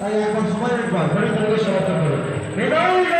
তাই এখন সময়ের পর গরিব সমর্থন করুন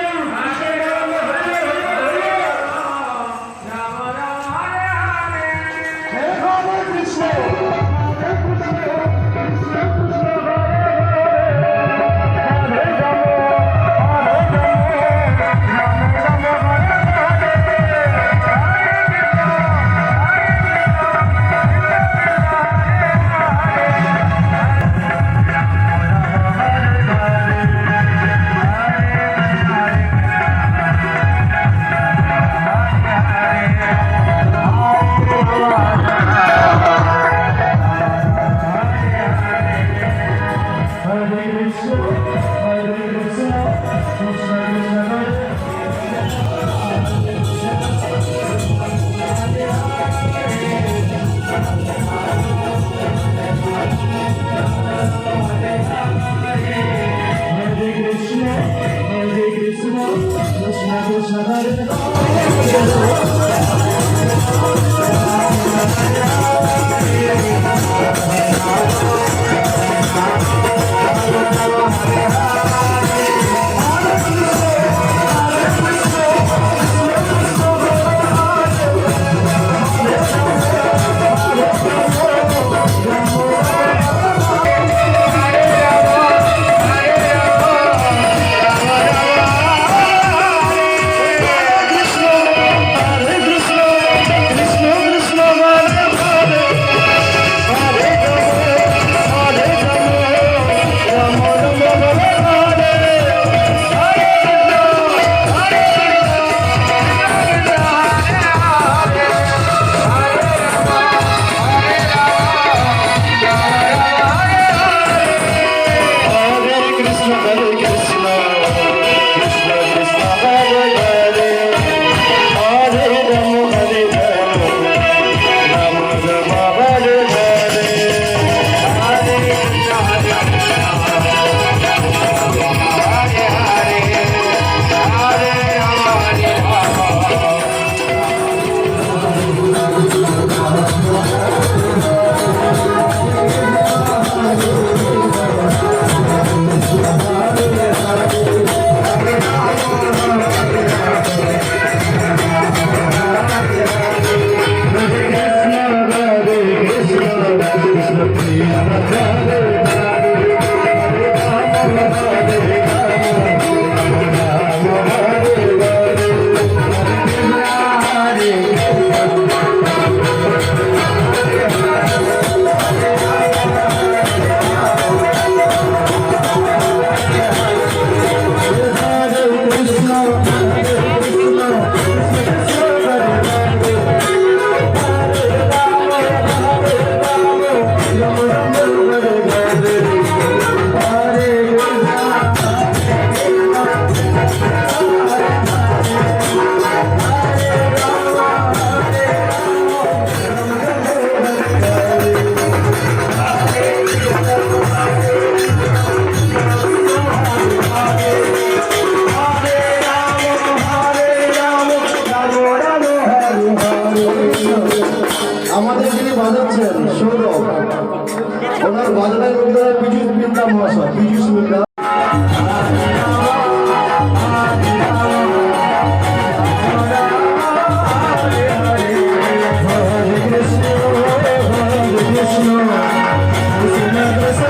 Oh, that one song. We used to it now. Hare Krishna, Krishna Krishna.